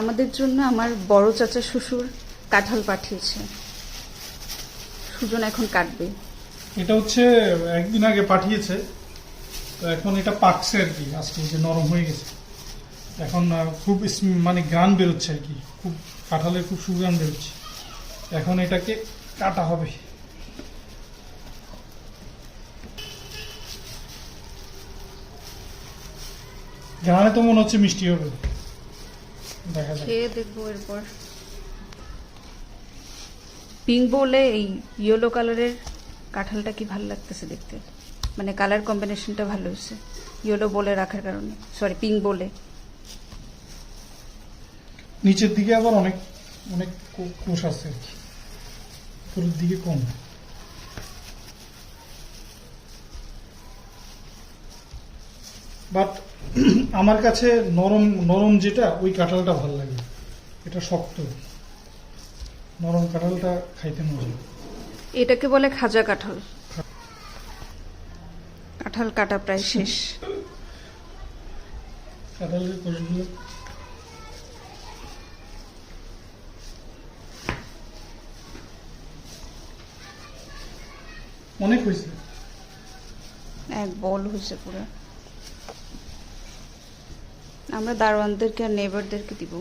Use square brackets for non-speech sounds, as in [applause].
আমাদের জন্য আমার বড় চাচা শ্বশুর কাঁঠাল পাঠিয়েছে। সুজন এখন কাটবে। এটা হচ্ছে, একদিন আগে পাঠিয়েছে। তো এখন এটা পাকছে আর কি, আজকে যে নরম হয়ে গেছে। এখন খুব মানে গ্রান বেরোচ্ছে আর কি, খুব কাঁঠালের খুব সুগ্রান বেরোচ্ছে। এখন এটাকে কাটা হবে। গ্রানে তো মনে হচ্ছে মিষ্টি হবে। খেয়ে দেখব এরপর। পিঙ্ক বলে এই ইয়েলো কালারের কাঁঠালটা কি ভালো লাগতেছে দেখতে? মানে কালার কম্বিনেশনটা ভালো হয়েছে। ইয়েলো বলে রাখার কারণে। সরি পিঙ্ক বলে নিচের দিকে আবার অনেক অনেক কোষ আছে। উপরের দিকে কম। বাট [clears throat] আমার কাছে নরম নরম যেটা ওই কাঁঠালটা ভালো লাগে। এটা শক্ত। নরম কাঁঠালটা খাইতে মজা। এটাকে বলে খাজা কাঁঠাল। কাঁঠাল কাটা প্রায় শেষ। কাঁঠালের কোষগুলো। অনেক হয়েছে। এক বল হয়েছে পুরো। আমরা দারোয়ানদেরকে আর নেবারদেরকে দিব।